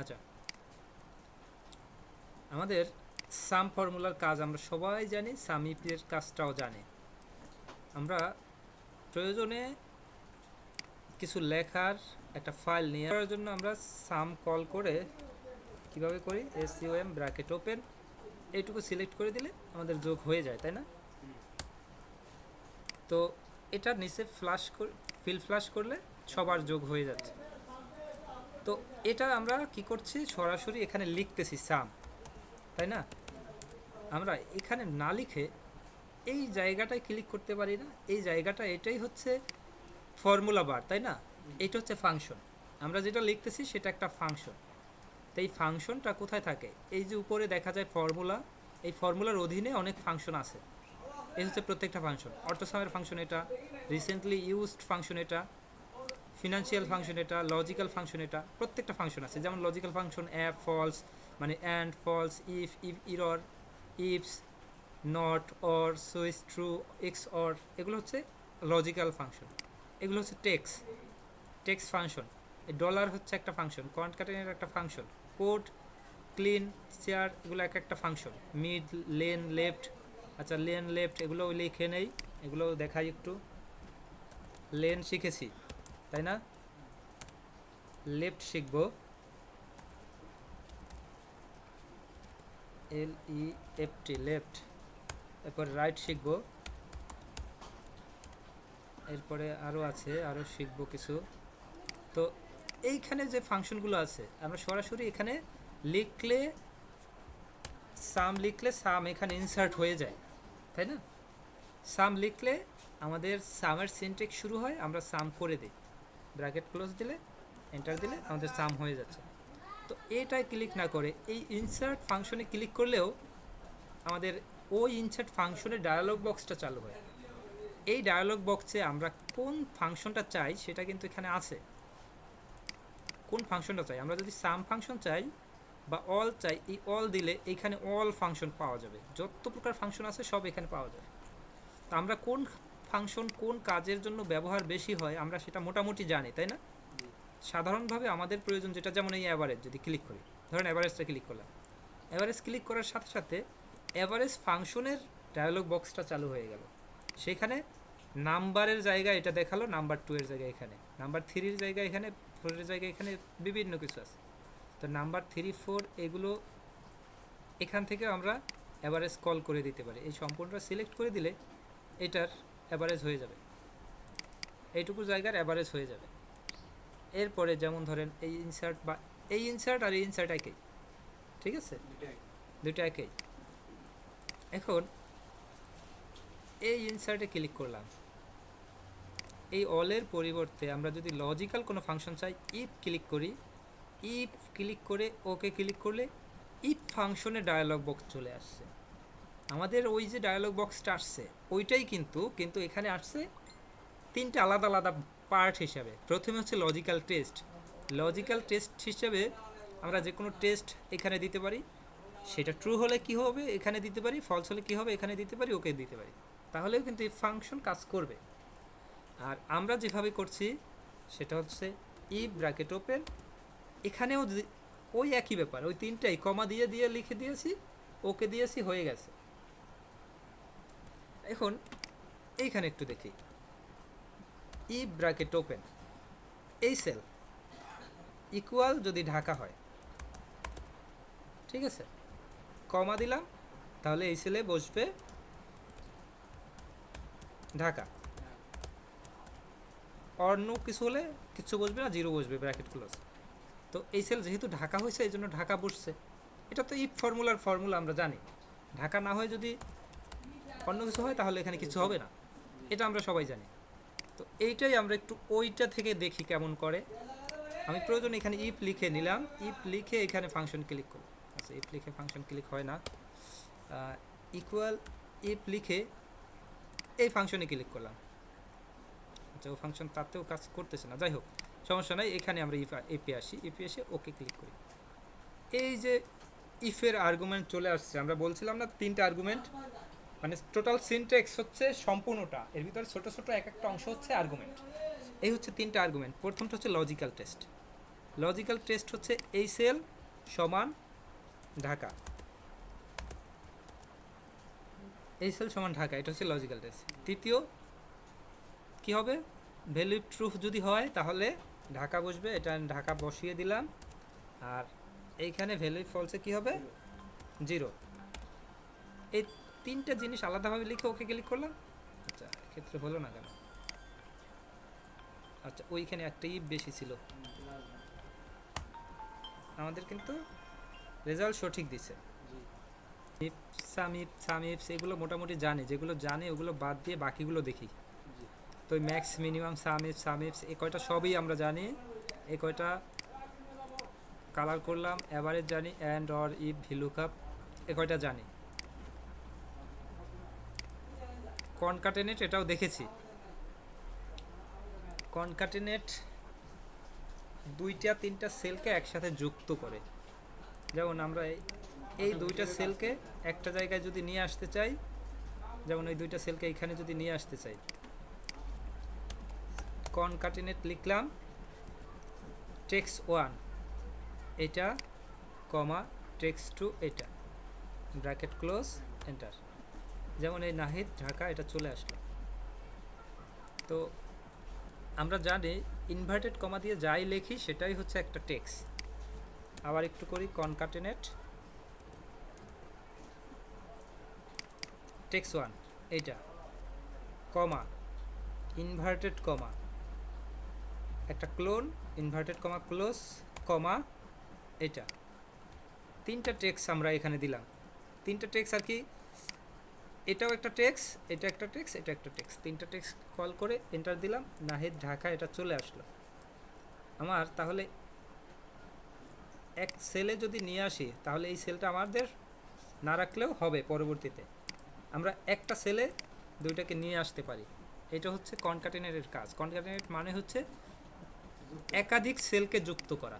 আচ্ছা। আমাদের সাম ফর্মুলার কাজ আমরা সবাই জানি সাম ইপির কাজটাও জানি। আমরা প্রয়োজনে কিছু লেখার একটা ফাইল নিয়ে করার জন্য আমরা সাম কল করে কীভাবে করি? এস এম ব্র্যাকেট ওপেন এইটুকু সিলেক্ট করে দিলে আমাদের যোগ হয়ে যায়, তাই না? তো এটা নিচে ফ্লাশ ফিল ফ্লাশ করলে সবার যোগ হয়ে যাচ্ছে। তো এটা আমরা কি করছি? সরাসরি এখানে লিখতেছি সাম, তাই না? আমরা এখানে না লিখে এই জায়গাটায় ক্লিক করতে পারি না। এই জায়গাটা এটাই হচ্ছে ফর্মুলা বার তাই না? এটা হচ্ছে ফাংশন আমরা যেটা লিখতেছি সেটা একটা ফাংশন তো এই ফাংশনটা কোথায় থাকে? এই যে উপরে দেখা যায় ফর্মুলা এই ফর্মুলার অধীনে অনেক ফাংশন আছে। এই হচ্ছে প্রত্যেকটা ফাংশন অর্থসামের ফাংশন এটা রিসেন্টলি ইউজড ফাংশন এটা ফিনান্সিয়াল ফাংশন এটা লজিক্যাল ফাংশন এটা, প্রত্যেকটা ফাংশন আছে। যেমন লজিক্যাল ফাংশন অ্যাপ ফলস মানে and false if if error ifs not or switch true xor এগুলো হচ্ছে লজিক্যাল ফাংশন এগুলো হচ্ছে টেক্স টেক্স ফাংশন ডলার হচ্ছে একটা ফাংশন কনকাটেনের একটা ফাংশন কোড ক্লিন চেয়ার এগুলো এক একটা ফাংশন মিড লেন লেফট আচ্ছা লেন লেফট এগুলো লিখে নেই, এগুলো দেখাই একটু। লেন শিখেছি। তাই না? লেফট শিখব। L E F T left এরপর রাইট শিখব। এরপরে আরও আছে আরও শিখব কিছু। তো এইখানে যে ফাংশনগুলো আছে, আমরা সরাসরি এখানে লিখলে সাম লিখলে সাম এখানে ইনসার্ট হয়ে যায়, তাই না? সাম লিখলে আমাদের সামের সিনটেক্স শুরু হয়, আমরা সাম করে দিই। ব্র্যাকেট ক্লোজ দিলে এন্টার দিলে আমাদের সাম হয়ে যাচ্ছে। তো এটায় ক্লিক না করে, এই ইনসার্ট ফাংশনে ক্লিক করলেও আমাদের ওই ইনসার্ট ফাংশনের ডায়ালগ বক্সটা চালু হয়। এই ডায়ালগ বক্সে আমরা কোন ফাংশনটা চাই সেটা কিন্তু এখানে আছে। কোন ফাংশনটা চাই? আমরা যদি সাম ফাংশন চাই বা অল চাই, এই অল দিলে এইখানে অল ফাংশন পাওয়া যাবে। যত প্রকার ফাংশন আছে সব এখানে পাওয়া যাবে। তো আমরা কোন ফাংশন কোন কাজের জন্য ব্যবহার বেশি হয়, আমরা সেটা মোটামুটি জানি, তাই না? সাধারণভাবে আমাদের প্রয়োজন যেটা, যেমন এই অ্যাভারেজ যদি ক্লিক করি, ধরেন অ্যাভারেজটা ক্লিক করলাম। অ্যাভারেজ ক্লিক করার সাথে সাথে অ্যাভারেজ ফাংশনের ডায়ালগ বক্সটা চালু হয়ে গেল। সেখানে নাম্বারের জায়গায় এটা দেখাল নাম্বার টু এর জায়গায় এখানে নাম্বার থ্রির জায়গায় এখানে ফোরের জায়গায় এখানে বিভিন্ন কিছু আছে। তো নাম্বার থ্রি ফোর এগুলো এখান থেকে আমরা অ্যাভারেজ কল করে দিতে পারি। এই সম্পূর্ণটা সিলেক্ট করে দিলে এটার অ্যাভারেজ হয়ে যাবে। এইটুকু জায়গার অ্যাভারেজ হয়ে যাবে। এরপরে যেমন ধরেন এই ইনসার্ট বা এই ইনসার্ট আর এই ইনসার্ট একই ঠিক আছে? দুটো একই। এখন এই ইনসার্টে ক্লিক করলাম। এই অলের পরিবর্তে আমরা যদি লজিক্যাল কোনো ফাংশন চাই ইফ ক্লিক করি ইফ ক্লিক করে ওকে ক্লিক করলে ইফ ফাংশনে ডায়ালগ বক্স চলে আসছে। আমাদের ওই যে ডায়ালগ বক্সটা আসছে, ওইটাই কিন্তু কিন্তু এখানে আসছে তিনটে আলাদা আলাদা পার্ট হিসাবে। প্রথমে হচ্ছে লজিক্যাল টেস্ট লজিক্যাল টেস্ট হিসাবে আমরা যে কোনো টেস্ট এখানে দিতে পারি। সেটা ট্রু হলে কি হবে, এখানে দিতে পারি ফলস হলে কি হবে, এখানে দিতে পারি, ওকে দিতে পারি। তাহলেও কিন্তু এই ফাংশন কাজ করবে। আর আমরা যেভাবে করছি, সেটা হচ্ছে ই ব্র্যাকেট ওপেন এখানেও ওই একই ব্যাপার, ওই তিনটাই কমা দিয়ে দিয়ে লিখে দিয়েছি, ওকে দিয়েছি, হয়ে গেছে। এখন এইখানে একটু দেখি। ই ব্র্যাকেট ওপেন এই সেল ইকুয়াল যদি ঢাকা হয়, ঠিক আছে? কমা দিলাম, তাহলে এই সেলে বসবে ঢাকা। অন্য কিছু হলে কিছু বসবে না জিরো বসবে ব্র্যাকেট ক্লোজ তো এই সেল যেহেতু ঢাকা হয়েছে, এই জন্য ঢাকা বসছে। এটা তো ইফ ফর্মুলার ফর্মুলা আমরা জানি। ঢাকা না হয় যদি অন্য কিছু হয়, তাহলে এখানে কিছু হবে না। এটা আমরা সবাই জানি। তো এইটাই আমরা একটু ওইটা থেকে দেখি কেমন করে। আমি প্রয়োজন এখানে ইফ লিখে নিলাম। ইফ লিখে এখানে ফাংশন ক্লিক করব। আচ্ছা ইফ লিখে ফাংশন ক্লিক হয় না। ইকুয়াল ইফ লিখে এই ফাংশনে ক্লিক করলাম। আচ্ছা ও ফাংশন তাতেও কাজ করতেছে না। যাই হোক, সমস্যা নাই। এখানে আমরা ইফ এপে আসি। এপে এসে ওকে ক্লিক করি। এই যে ইফের আর্গুমেন্ট চলে আসছে। আমরা বলছিলাম না তিনটা আর্গুমেন্ট মানে টোটাল সিনটেক্স হচ্ছে সম্পূর্ণটা। এর ভিতরে ছোট ছোট এক একটা অংশ হচ্ছে আর্গুমেন্ট এই হচ্ছে তিনটা আর্গুমেন্ট প্রথমটা হচ্ছে লজিক্যাল টেস্ট লজিক্যাল টেস্ট হচ্ছে এই সেল সমান ঢাকা। এই সেল সমান ঢাকা, এটা হচ্ছে লজিক্যাল টেস্ট তৃতীয়, কি হবে? ভ্যালু ট্রুফ যদি হয়, তাহলে ঢাকা বসবে। এটা ঢাকা বসিয়ে দিলাম। আর এইখানে ভ্যালু ফলসে কি হবে? জিরো এই তিনটা জিনিস আলাদাভাবে লিখে ওকে ক্লিক করলাম। আচ্ছা ক্ষেত্রে হলো না কেন? আচ্ছা ওইখানে একটা ইফ বেশি ছিল। আমাদের কিন্তু রেজাল্ট সঠিক দিছে। ইফ সামিপ সামিপস এগুলো মোটামুটি জানি। যেগুলো জানি ওগুলো বাদ দিয়ে বাকিগুলো দেখি। তো ম্যাক্স মিনিমাম সামিপ সামিপস এই কয়টা সবই আমরা জানি। এই কয়টা কালার করলাম অ্যাভারেজ জানি অ্যান্ড অর ইফ ভিলুকাপ এ কয়টা জানি। কনকাটেনেট এটাও দেখেছি। কনকাটেনেট দুইটা, তিনটা সেলকে একসাথে যুক্ত করে। যেমন আমরা এই- দুইটা সেলকে একটা জায়গায় যদি নিয়ে আসতে চাই, যেমন এই দুইটা সেলকে এখানে যদি নিয়ে আসতে চাই। কনকাটিনেট লিখলাম, টেক্স ওয়ান, এটা, কমা, টেক্স টু, এটা, ব্র্যাকেট ক্লোজ, এন্টার। যেমন এই নাহিদ ঢাকা, এটা চলে আসলো। তো আমরা জানি ইনভার্টেড কমা দিয়ে যাই লিখি সেটাই হচ্ছে একটা টেক্স আবার একটু করি কনকাটেনেট টেক্স ওয়ান এইটা। কমা ইনভার্টেড কমা একটা colon inverted comma close comma এটা তিনটা টেক্স আমরা এখানে দিলাম। তিনটা টেক্স আর কি এটাও একটা টেক্স এটা একটা টেক্স এটা একটা টেক্স তিনটা টেক্স কল করে এন্টার দিলাম, নাহিদ ঢাকা এটা চলে আসলো। আমার তাহলে এক সেলে যদি নিয়ে আসি, তাহলে এই সেলটা আমাদের না রাখলেও হবে পরবর্তীতে। আমরা একটা সেলে দুইটাকে নিয়ে আসতে পারি। এটা হচ্ছে কনকাটেনারের কাজ। কনকাটেনার মানে হচ্ছে একাধিক সেলকে যুক্ত করা।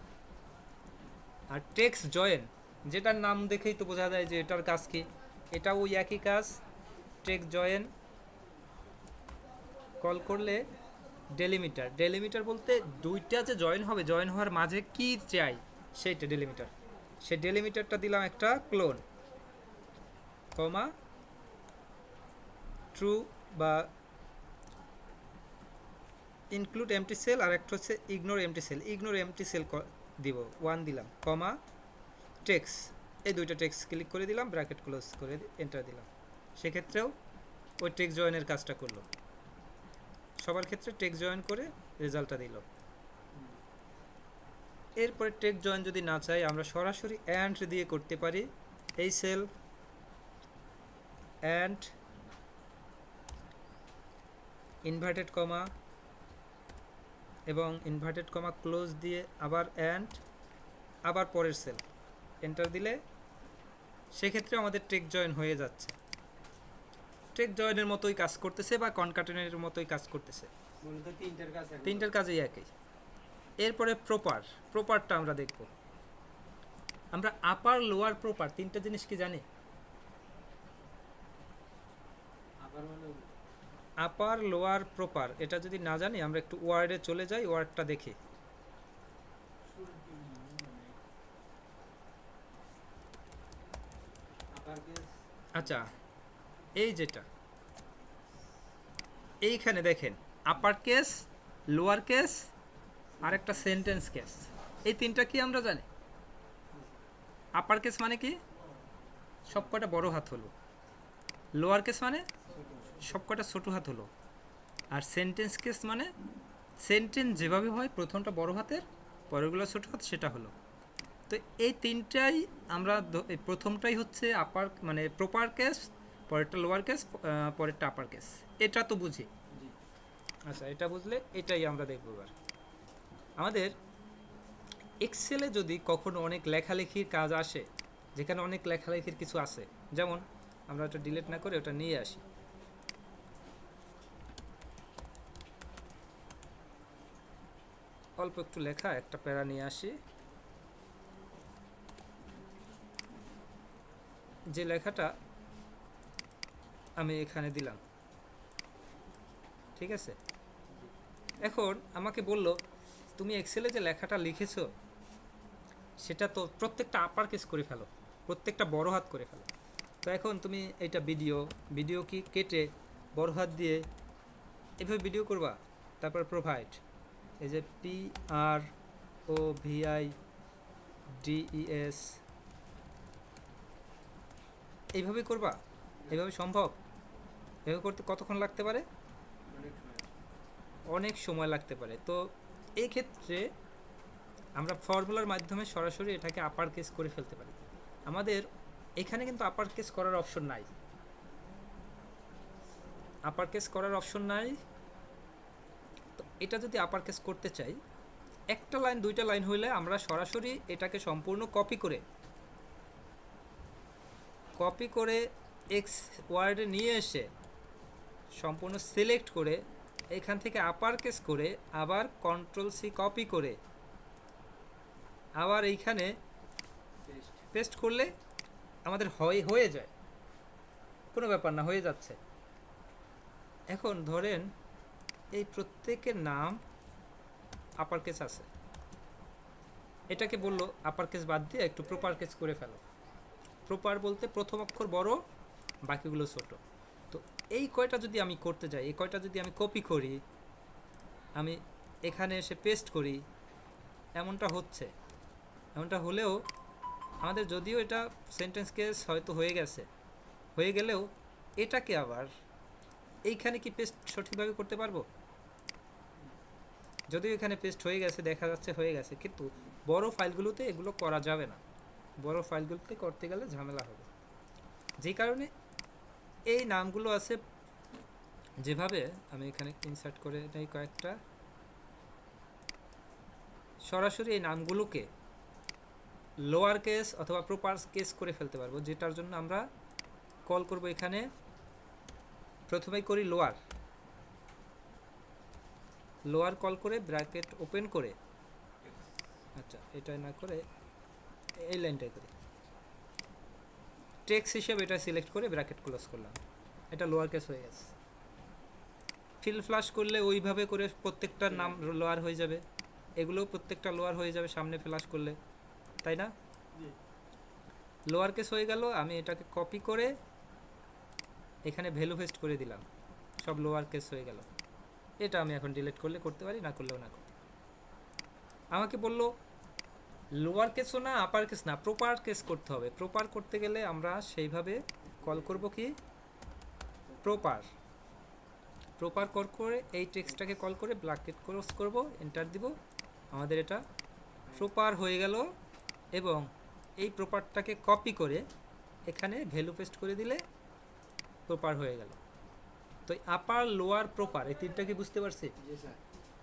আর টেক্স জয়েন যেটার নাম দেখেই তো বোঝা যায় যে এটার কাজ কি। এটা ওই একই কাজ। টেক্স জয়েন কল করলে ডেলিমিটার। ডেলিমিটার বলতে দুইটা যে জয়েন হবে, জয়েন হওয়ার মাঝে কি চাই সেইটা ডেলিমিটার। সেই ডেলিমিটারটা দিলাম একটা ক্লোন, কমা, ট্রু বা ইনক্লুড এমটি সেল, আর একটা হচ্ছে ignore empty cell. Ignore empty cell দিব, ওয়ান দিলাম, কমা, টেক্স, এই দুইটা টেক্স ক্লিক করে দিলাম, ব্র্যাকেট ক্লোজ করে এন্টার দিলাম। সেক্ষেত্রেও ওই টেক্স জয়েনের কাজটা করল। সবার ক্ষেত্রে টেক জয়েন করে রেজাল্টটা দিল। এরপরে টেক জয়েন যদি না চাই, আমরা সরাসরি অ্যান্ড দিয়ে করতে পারি। এই সেল অ্যান্ড ইনভার্টেড কমা এবং ইনভার্টেড কমা ক্লোজ দিয়ে আবার অ্যান্ড আবার পরের সেল এন্টার দিলে সেক্ষেত্রে আমাদের টেক জয়েন হয়ে যাচ্ছে। টেক জয়েনের মতোই কাজ করতেছে বা কনকাটেনের মতোই কাজ করতেছে। তিনটার কাজ কাজেই একই। এরপরে প্রপার প্রপারটা আমরা দেখব। আমরা আপার লোয়ার প্রপার তিনটা জিনিস কি জানি? আপার লোয়ার প্রপার এটা যদি না জানি আমরা একটু ওয়ার্ডে চলে যাই ওয়ার্ডটা দেখি। আচ্ছা এই যেটা। এইখানে দেখেন আপার কেস লোয়ার কেস আর একটা সেন্টেন্স কেস এই তিনটা কি আমরা জানি? আপার কেস মানে কি? সবকটা বড় হাত হলো। লোয়ার কেস মানে সবকটা ছোট হাত হলো। আর সেন্টেন্স কেস মানে সেন্টেন্স যেভাবে হয়, প্রথমটা বড় হাতের, পরেরগুলো ছোট হাত, সেটা হলো। তো এই তিনটাই আমরা প্রথমটাই হচ্ছে আপার মানে প্রপার কেস পরেরটা লোয়ার কেস পরেরটা আপার কেস এটা তো বুঝি। আচ্ছা এটা বুঝলে এটাই আমরা দেখব এবার। আমাদের এক্সেলে যদি কখনো অনেক লেখালেখির কাজ আসে, যেখানে অনেক লেখালেখির কিছু আছে, যেমন আমরা ওটা ডিলিট না করে ওটা নিয়ে আসি। অল্প একটু লেখা, একটা প্যারা নিয়ে আসি। যে লেখাটা আমি এখানে দিলাম। ঠিক আছে? এখন আমাকে বলল, তুমি এক্সেলে যে লেখাটা লিখেছো, সেটা তো প্রত্যেকটা আপার কেস করে ফেলো, প্রত্যেকটা বড় হাত করে ফেলো। তো এখন তুমি এটা ভিডিও ভিডিও কি কেটে বড় হাত দিয়ে এভাবে ভিডিও করবা? তারপর প্রোভাইড এই যে P R O V I D E S এইভাবে করবা? এইভাবে সম্ভব? এভাবে করতে কতক্ষণ লাগতে পারে? অনেক সময় লাগতে পারে। তো এই ক্ষেত্রে আমরা ফর্মুলার মাধ্যমে সরাসরি এটাকে আপার কেস করে ফেলতে পারি। আমাদের এখানে কিন্তু আপার কেস করার অপশন নাই। আপার কেস করার অপশন নাই। তো এটা যদি আপার কেস করতে চাই, একটা লাইন দুইটা লাইন হইলে আমরা সরাসরি এটাকে সম্পূর্ণ কপি করে কপি করে এক্স ওয়ার্ডে নিয়ে এসে সম্পূর্ণ সিলেক্ট করে এখান থেকে আপার কেস করে আবার কন্ট্রোল সি কপি করে আবার এইখানে পেস্ট করলে আমাদের হয় হয়ে যায়। কোনো ব্যাপার না হয়ে যাচ্ছে। এখন ধরেন এই প্রত্যেকের নাম আপার কেস আছে। এটাকে বলল আপার কেস বাদ দিয়ে একটু প্রপার কেস করে ফেলো। প্রপার বলতে প্রথম অক্ষর বড় বাকিগুলো ছোট। এই কয়টা যদি আমি করতে যাই, এই কয়টা যদি আমি কপি করি, আমি এখানে এসে পেস্ট করি, এমনটা হচ্ছে। এমনটা হলেও আমাদের যদিও এটা সেন্টেন্স কেস হয়তো হয়ে গেছে, হয়ে গেলেও এটাকে আবার এইখানে কি পেস্ট সঠিকভাবে করতে পারব? যদিও এখানে পেস্ট হয়ে গেছে, দেখা যাচ্ছে হয়ে গেছে, কিন্তু বড় ফাইলগুলোতে এগুলো করা যাবে না। বড় ফাইলগুলোতে করতে গেলে ঝামেলা হবে। যে কারণে এই নামগুলো আছে। যেভাবে আমি এখানে ইনসার্ট করে নেই কয়েকটা। সরাসরি এই নামগুলোকে লোয়ার কেস অথবা প্রপার কেস করে ফেলতে পারব, যেটার জন্য আমরা কল করব এখানে। প্রথমেই করি লোয়ার লোয়ার কল করে ব্র্যাকেট ওপেন করে। আচ্ছা এটা না করে এই লাইনটাই করি। টেক্স হিসেবে এটা সিলেক্ট করে ব্র্যাকেট ক্লোজ করলাম। এটা লোয়ার কেস হয়ে গেছে। ফিল ফ্লাশ করলে ওইভাবে করে প্রত্যেকটার নাম লোয়ার হয়ে যাবে। এগুলো প্রত্যেকটা লোয়ার হয়ে যাবে সামনে ফ্লাশ করলে। তাই না? লোয়ার কেস হয়ে গেল আমি এটাকে কপি করে এখানে ভ্যালু পেস্ট করে দিলাম। সব লোয়ার কেস হয়ে গেল। এটা আমি এখন ডিলিট করলে করতে পারি না করলেও না করতে আমাকে বলল লোয়ার কেসও না আপার কেস না প্রপার কেস করতে হবে। প্রপার করতে গেলে আমরা সেইভাবে কল করব কি? প্রপার প্রপার কল করে এই টেক্সটটাকে কল করে ব্ল্যাকেট ক্রস করব এন্টার দিব। আমাদের এটা প্রপার হয়ে গেল এবং এই প্রপারটাকে কপি করে এখানে ভ্যালু পেস্ট করে দিলে প্রপার হয়ে গেল। তো আপার লোয়ার প্রপার এই তিনটা কি বুঝতে পারছি?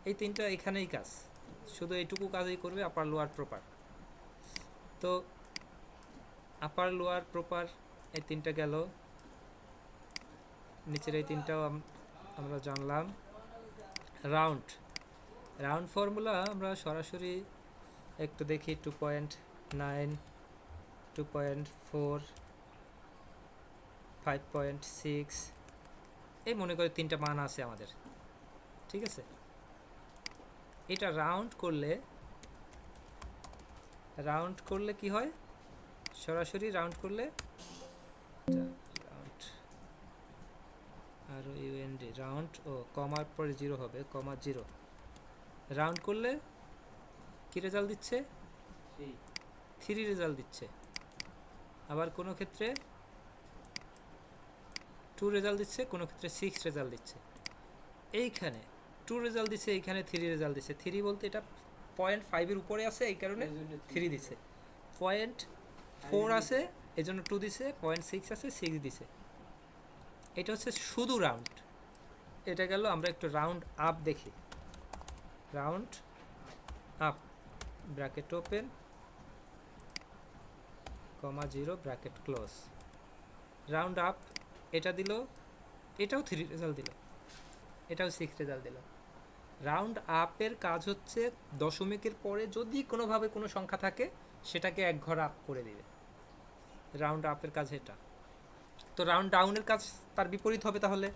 এই তিনটা এখানেই কাজ। শুধু এইটুকু কাজই করবে আপার লোয়ার প্রপার তো আপার লোয়ার প্রপার এই তিনটা গেল। নিচের এই তিনটাও আম- আমরা জানলাম। রাউন্ড রাউন্ড ফর্মুলা আমরা সরাসরি একটু দেখি two point nine two point four five point six এই মনে করে তিনটা মান আছে আমাদের। ঠিক আছে? এটা রাউন্ড করলে রাউন্ড করলে কি হয়? সরাসরি রাউন্ড করলে round R U N D round ও কমার পরে জিরো হবে কমা জিরো রাউন্ড করলে কি রেজাল্ট দিচ্ছে? থ্রি রেজাল্ট দিচ্ছে। আবার কোনো ক্ষেত্রে টু রেজাল্ট দিচ্ছে কোনো ক্ষেত্রে সিক্স রেজাল্ট দিচ্ছে। এইখানে টু রেজাল্ট দিচ্ছে এইখানে থ্রি রেজাল্ট দিচ্ছে। থ্রি বলতে এটা পয়েন্ট ফাইভের উপরে আছে এই কারণে থ্রি দিছে। পয়েন্ট ফোর আছে এই জন্য টু দিছে। পয়েন্ট সিক্স আছে সিক্স দিছে। এটা হচ্ছে শুধু রাউন্ড এটা গেল আমরা একটু রাউন্ড আপ দেখি। Round up bracket open comma zero bracket close round up এটা দিল এটাও থ্রি রেজাল্ট দিল। এটাও সিক্স রেজাল্ট দিল। রাউন্ড আপের কাজ হচ্ছে দশমিকের পরে যদি কোনোভাবে কোনো সংখ্যা থাকে সেটাকে এক ঘর আপ করে দেবে। রাউন্ড আপের কাজ এটা। তো রাউন্ড ডাউনের কাজ তার বিপরীত হবে তাহলে?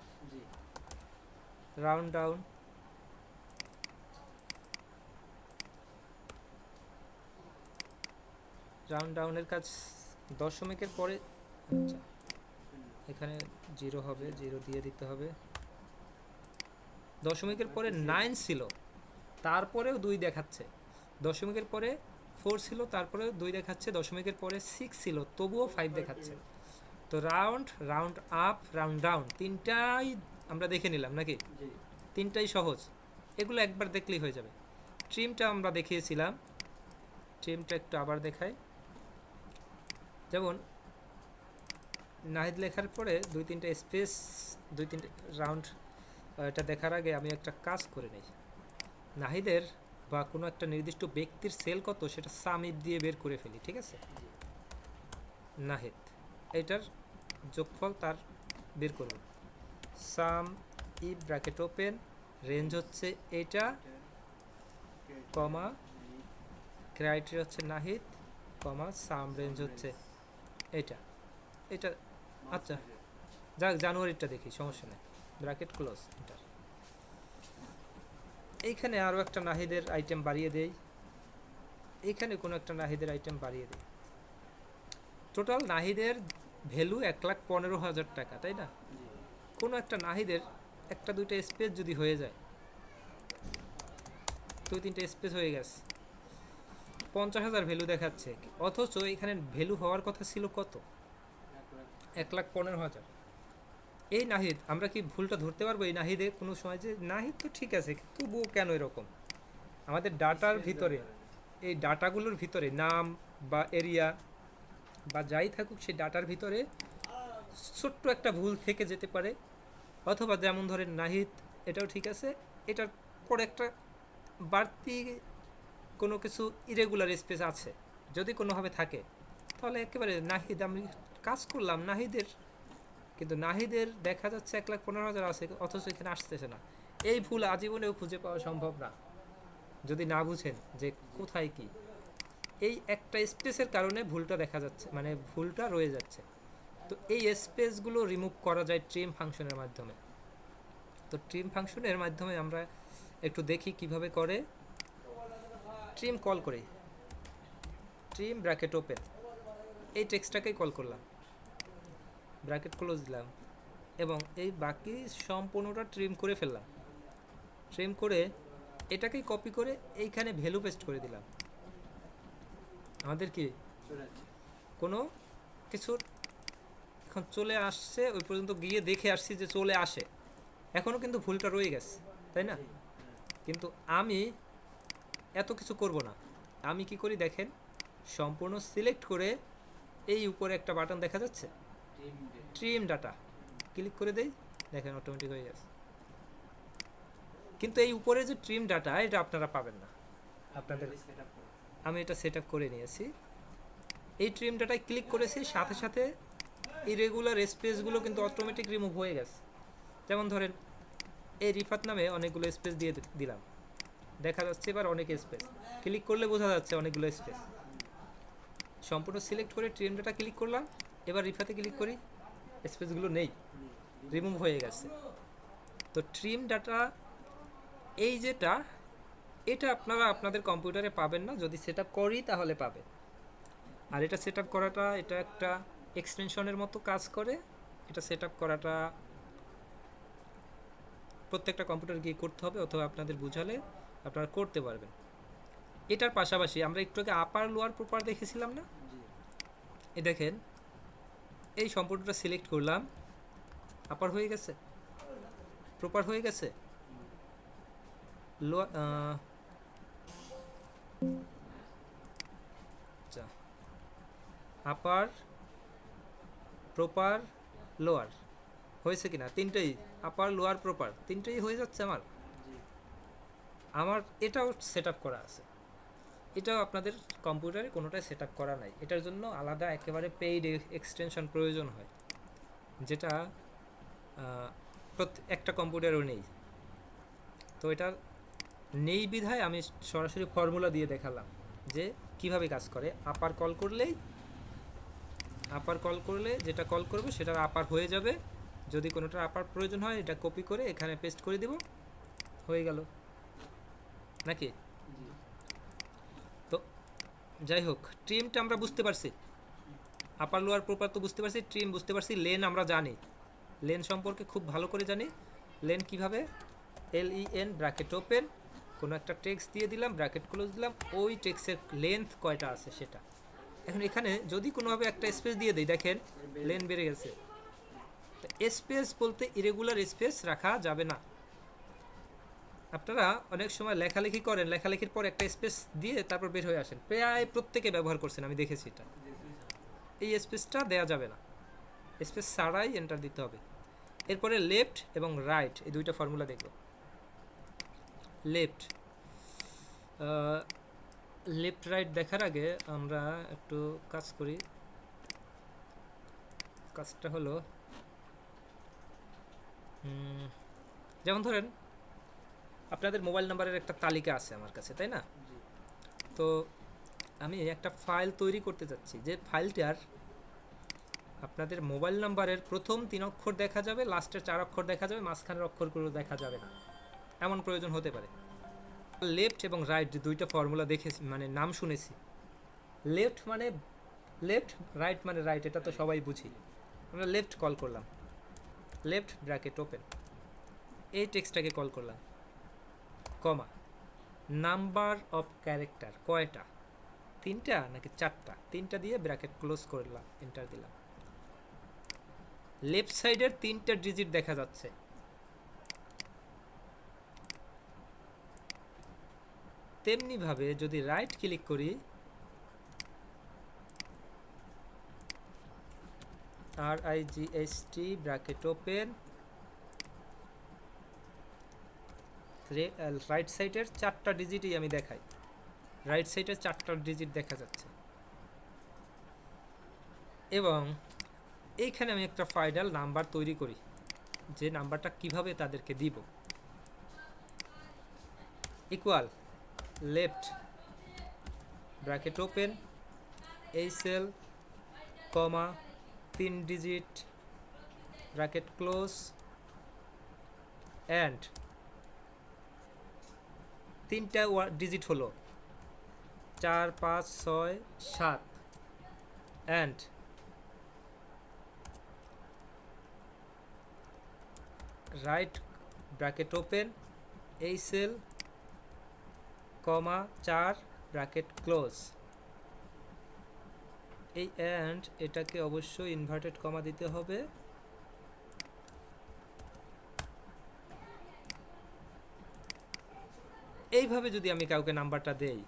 রাউন্ড ডাউন রাউন্ড ডাউনের কাজ দশমিকের পরে আচ্ছা, এখানে জিরো হবে জিরো দিয়ে দিতে হবে। দশমিকের পরে নাইন ছিল তারপরেও দুই দেখাচ্ছে। দশমিকের পরে ফোর ছিল তারপরেও দুই দেখাচ্ছে দশমিকের পরে সিক্স ছিল তবুও ফাইভ দেখাচ্ছে। তো round round up round down তিনটাই আমরা দেখে নিলাম নাকি? তিনটাই সহজ। এগুলো একবার দেখলেই হয়ে যাবে। ট্রিমটা আমরা দেখিয়েছিলাম। ট্রিমটা একটু আবার দেখাই। যেমন নাহিদ লেখার পরে দুই তিনটে স্পেস দুই তিনটে রাউন্ড এটা দেখার আগে আমি একটা কাজ করে নিই। নাহিদের বা কোনো একটা নির্দিষ্ট ব্যক্তির সেল কত সেটা সামিপ দিয়ে বের করে ফেলি, ঠিক আছে? নাহিদ, এটার যোগফল তার বের করুন। সাম ই ব্র্যাকেট ওপেন, রেঞ্জ হচ্ছে এটা কমা, ক্রাইটেরিয়া হচ্ছে নাহিদ, কমা, সাম রেঞ্জ হচ্ছে এটা। এটা আচ্ছা। যাক, জানুয়ারিটা দেখি, সমস্যা নেই। ব্র্যাকেট ক্লোজ এইখানে আরও একটা নাহিদের আইটেম বাড়িয়ে দেই। এইখানে কোনো একটা নাহিদের আইটেম বাড়িয়ে দেই। টোটাল নাহিদের ভ্যালু এক লাখ পনেরো হাজার টাকা, তাই না? কোনো একটা নাহিদের একটা দুইটা স্পেস যদি হয়ে যায়, দুই তিনটে স্পেস হয়ে গেছে, পঞ্চাশ হাজার ভ্যালু দেখাচ্ছে। অথচ এখানে ভ্যালু হওয়ার কথা ছিল কত? এক লাখ পনেরো হাজার। এই নাহিদ, আমরা কি ভুলটা ধরতে পারব এই নাহিদে কোনো সময় যে, নাহিদ তো ঠিক আছে, তবুও কেন এরকম আমাদের ডাটার ভিতরে। এই ডাটাগুলোর ভিতরে, নাম বা এরিয়া বা যাই থাকুক, সেই ডাটার ভিতরে ছোট্ট একটা ভুল থেকে যেতে পারে অথবা যেমন ধরেন, নাহিদ, এটাও ঠিক আছে, এটার পরে একটা বাড়তি কোনো কিছু ইরেগুলার স্পেস আছে, যদি কোনোভাবে থাকে, তাহলে একেবারে নাহিদ, আমি কাজ করলাম, নাহিদের কিন্তু নাহিদের দেখা যাচ্ছে এক লাখ পনেরো হাজার আছে, অথচ এখানে আসতেছে না। এই ভুল আজীবনেও খুঁজে পাওয়া সম্ভব না, যদি না বুঝেন যে কোথায় কি। এই একটা স্পেসের কারণে ভুলটা দেখা যাচ্ছে মানে ভুলটা রয়ে যাচ্ছে। তো এই স্পেসগুলো রিমুভ করা যায় ট্রিম ফাংশনের মাধ্যমে। তো ট্রিম ফাংশনের মাধ্যমে আমরা একটু দেখি কীভাবে করে। ট্রিম কল করি। Trim bracket open. এই টেক্সটটাকেই কল করলাম। ব্র্যাকেট ক্লোজ দিলাম এবং এই বাকি সম্পূর্ণটা ট্রিম করে ফেললাম। ট্রিম করে এটাকেই কপি করে এইখানে ভ্যালু পেস্ট করে দিলাম। আমাদের কি? কোনো কিছুর এখন চলে আসছে ওই পর্যন্ত গিয়ে দেখে আসছি যে চলে আসে। এখনও কিন্তু ভুলটা রয়ে গেছে তাই না? কিন্তু আমি এত কিছু করব না। আমি কি করি দেখেন সম্পূর্ণ সিলেক্ট করে এই উপরে একটা বাটন দেখা যাচ্ছে? ট্রিম ডাটা ক্লিক করে দেই দেখেন অটোমেটিক হয়ে গেছে। কিন্তু এই উপরে যে ট্রিম ডাটা এটা আপনারা পাবেন না। আপনাদের আমি এটা সেট করে নিয়েছি। এই ট্রিম ডাটায় ক্লিক করেছি সাথে সাথে ইরেগুলার স্পেসগুলো কিন্তু অটোমেটিক রিমুভ হয়ে গেছে। যেমন ধরেন এই রিফাত নামে অনেকগুলো স্পেস দিয়ে দিলাম। দেখা যাচ্ছে এবার অনেক স্পেস ক্লিক করলে বোঝা যাচ্ছে অনেকগুলো স্পেস সম্পূর্ণ সিলেক্ট করে ট্রিম ডাটা ক্লিক করলাম। এবার রিফাতে ক্লিক করি স্পেসগুলো নেই রিমুভ হয়ে গেছে। তো ট্রিম ডাটা এই যেটা এটা আপনারা আপনাদের কম্পিউটারে পাবেন না যদি সেট করি তাহলে পাবেন। আর এটা সেট করাটা এটা একটা এক্সটেনশনের মতো কাজ করে এটা সেট করাটা প্রত্যেকটা কম্পিউটার গিয়ে করতে হবে অথবা আপনাদের বুঝালে আপনারা করতে পারবেন। এটার পাশাপাশি আমরা একটু আগে আপার লোয়ার প্রপার দেখেছিলাম না? এ দেখেন এই সম্পর্কটা সিলেক্ট করলাম। আপার হয়ে গেছে? প্রপার হয়ে গেছে? আচ্ছা। আপার প্রপার লোয়ার হয়েছে কিনা? তিনটেই। আপার লোয়ার প্রপার তিনটেই হয়ে যাচ্ছে আমার? আমার এটাও সেট আপ করা আছে। এটাও আপনাদের কম্পিউটারে কোনোটাই সেট করা নাই। এটার জন্য আলাদা একেবারে পেইড এক্সটেনশন প্রয়োজন হয়। যেটা একটা কম্পিউটারও নেই। তো এটা নেই বিধায় আমি সরাসরি ফর্মুলা দিয়ে দেখালাম যে কীভাবে কাজ করে। আপার কল করলেই আপার কল করলে যেটা কল করবে সেটার আপার হয়ে যাবে। যদি কোনোটার আপার প্রয়োজন হয়, এটা কপি করে এখানে পেস্ট করে দিব। হয়ে গেল। নাকি? যাই হোক ট্রিমটা আমরা বুঝতে পারছি। আপার লোয়ার প্রপার তো বুঝতে পারছি ট্রিম বুঝতে পারছি লেন আমরা জানি। লেন সম্পর্কে খুব ভালো করে জানি। লেন কীভাবে? L E N bracket open কোনো একটা টেক্সট দিয়ে দিলাম ব্র্যাকেট ক্লোজ দিলাম, ওই টেক্সের লেন্থ কয়টা আছে সেটা। এখন এখানে যদি কোনোভাবে একটা স্পেস দিয়ে দিই, দেখেন লেন বেড়ে গেছে। স্পেস বলতে ইরেগুলার স্পেস রাখা যাবে না। আপনারা অনেক সময় লেখালেখি করেন, লেখালেখির পর একটা স্পেস দিয়ে তারপর বের হয়ে আসেন। প্রায় প্রত্যেকে ব্যবহার করছেন, আমি দেখেছি এটা। এই স্পেসটা দেওয়া যাবে না। স্পেস ছাড়াই এন্টার দিতে হবে। এরপরে লেফট এবং রাইট এই দুইটা ফর্মুলা দেখব। লেফট লেফট রাইট দেখার আগে আমরা একটু কাজ করি। কাজটা হলো যেমন ধরেন আপনাদের মোবাইল নাম্বারের একটা তালিকা আছে আমার কাছে তাই না? তো আমি একটা ফাইল তৈরি করতে যাচ্ছি যে ফাইলটার আপনাদের মোবাইল নাম্বারের প্রথম তিন অক্ষর দেখা যাবে লাস্টের চার অক্ষর দেখা যাবে মাঝখানের অক্ষরগুলো দেখা যাবে না। এমন প্রয়োজন হতে পারে। লেফট এবং রাইট দুইটা ফর্মুলা দেখেছি মানে নাম শুনেছি। লেফট মানে লেফট রাইট মানে রাইট এটা তো সবাই বুঝি। আমরা লেফট কল করলাম। Left bracket open. এই টেক্সটটাকে কল করলাম। কমা। নাম্বার অফ ক্যারেক্টার কয়টা? তিনটা নাকি চারটা? তিনটা দিয়ে ব্র্যাকেট ক্লোজ করলাম, এন্টার দিলাম। লেফট সাইডের তিনটা ডিজিট দেখা যাচ্ছে। তেমনি ভাবে যদি রাইট ক্লিক করি আর I G S T bracket open right সাইডের চারটা ডিজিটই আমি দেখাই। রাইট সাইডের চারটা ডিজিট দেখা যাচ্ছে। এবং এইখানে আমি একটা ফাইনাল নাম্বার তৈরি করি, যে নাম্বারটা কীভাবে তাদেরকে দিব। ইকুয়াল লেফট ব্র্যাকেট ওপেন এই সেল কমা তিন ডিজিট ব্র্যাকেট ক্লোজ অ্যান্ড তিনটা ডিজিট হলো। চার, পাঁচ, ছয়, সাত। অ্যান্ড রাইট ব্র্যাকেট ওপেন এই সেল কমা চার ব্র্যাকেট ক্লোজ এই অ্যান্ড এটাকে অবশ্যই ইনভার্টেড কমা দিতে হবে। এইভাবে যদি আমি কাউকে নাম্বারটা দেই,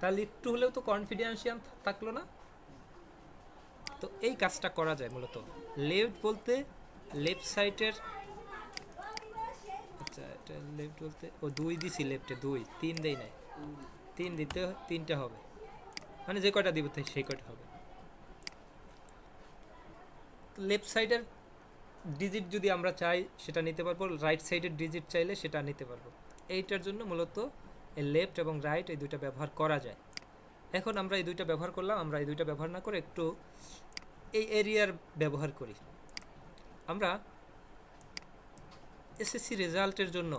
তাহলে একটু হলেও তো কনফিডেন্সিয়াল থাকল না? তো এই কাজটা করা যায় মূলত। লেফট বলতে লেফট সাইডের আচ্ছা এটা লেফট বলতে, ও দুই দিছি লেফটে দুই, তিন দেই নাই। তিন দিতে, তিনটা হবে। মানে যে কয়টা দিব সেই কয়টা হবে। লেফট সাইডের ডিজিট যদি আমরা চাই, সেটা নিতে পারব রাইট সাইডের ডিজিট চাইলে সেটা নিতে পারব। এইটার জন্য মূলত এই লেফট এবং রাইট এই দুইটা ব্যবহার করা যায়। এখন আমরা এই দুইটা ব্যবহার করলাম, আমরা এই দুইটা ব্যবহার না করে একটু এই এরিয়ার ব্যবহার করি। আমরা এসএসসি রেজাল্টের জন্য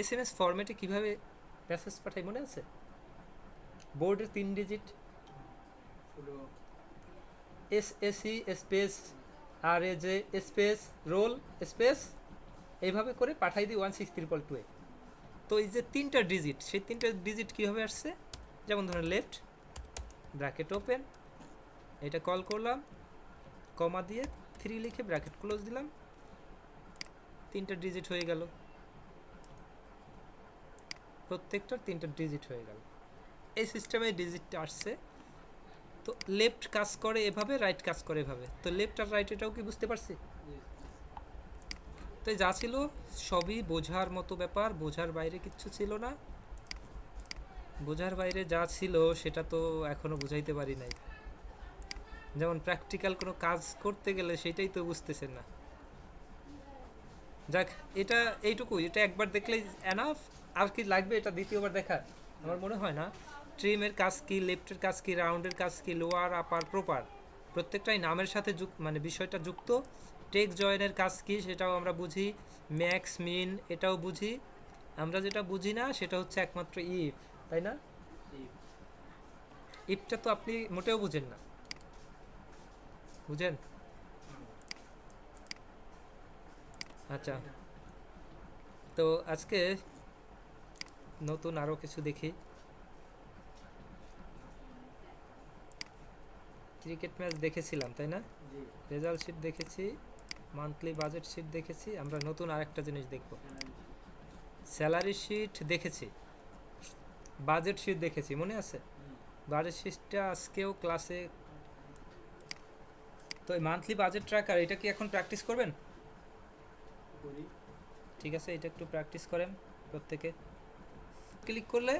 এস এম এস ফরম্যাটে কীভাবে মেসেজ পাঠাই মনে আছে? বোর্ডের তিন digit S SC space R A J space roll space এইভাবে করে পাঠাই দিই one six triple two A. তো এই যে তিনটা ডিজিট সেই তিনটা ডিজিট কীভাবে আসছে? যেমন ধরেন লেফট ব্র্যাকেট ওপেন এটা কল করলাম কমা দিয়ে থ্রি লিখে ব্র্যাকেট ক্লোজ দিলাম, তিনটা ডিজিট হয়ে গেল। প্রত্যেকটার তিনটা ডিজিট হয়ে গেল। এই সিস্টেমে ডিজিটটা আসছে। তো লেফট কাজ করে এভাবে রাইট কাজ করে এভাবে। তো লেফট আর রাইট এটাও কি বুঝতে পারছি? জি তো যা ছিল সবই বোঝার মতো ব্যাপার, বোঝার বাইরে কিচ্ছু ছিল না। বোঝার বাইরে যা ছিল সেটা তো এখনও বুঝাইতে পারি নাই। যেমন প্র্যাকটিক্যাল কোনো কাজ করতে গেলে সেটাই তো বুঝতেছেন না। যাক, এটা এইটুকুই, এটা একবার দেখলেই এনাফ আর কি লাগবে এটা দ্বিতীয়বার দেখার? আমার মনে হয় না। ট্রিমের কাজ কি লেফটের কাজ কি রাউন্ডের কাজ কি লোয়ার আপার প্রপার প্রত্যেকটাই নামের সাথে যুক মানে বিষয়টা যুক্ত। টেক জয়েনের কাজ কি সেটাও আমরা বুঝি ম্যাক্স মিন এটাও বুঝি। আমরা যেটা বুঝি না সেটা হচ্ছে একমাত্র ইফ তাই না? ইফটা তো আপনি মোটেও বুঝেন না। বুঝেন? আচ্ছা। তো আজকে নতুন আরও কিছু দেখি। ক্রিকেট ম্যাচ দেখেছিলাম তাই না? রেজাল্ট শিট দেখেছি। মান্থলি বাজেট শিট দেখেছি আমরা নতুন আরেকটা জিনিস দেখব। স্যালারি শিট দেখেছি বাজেট শিট দেখেছি মনে আছে? বাজেট শিটটা আজকেও ক্লাসে তো এই মান্থলি বাজেট ট্র্যাকার এটা কি এখন প্র্যাকটিস করবেন? করি। ঠিক আছে এটা একটু প্র্যাকটিস করেন প্রত্যেকে। ক্লিক করলে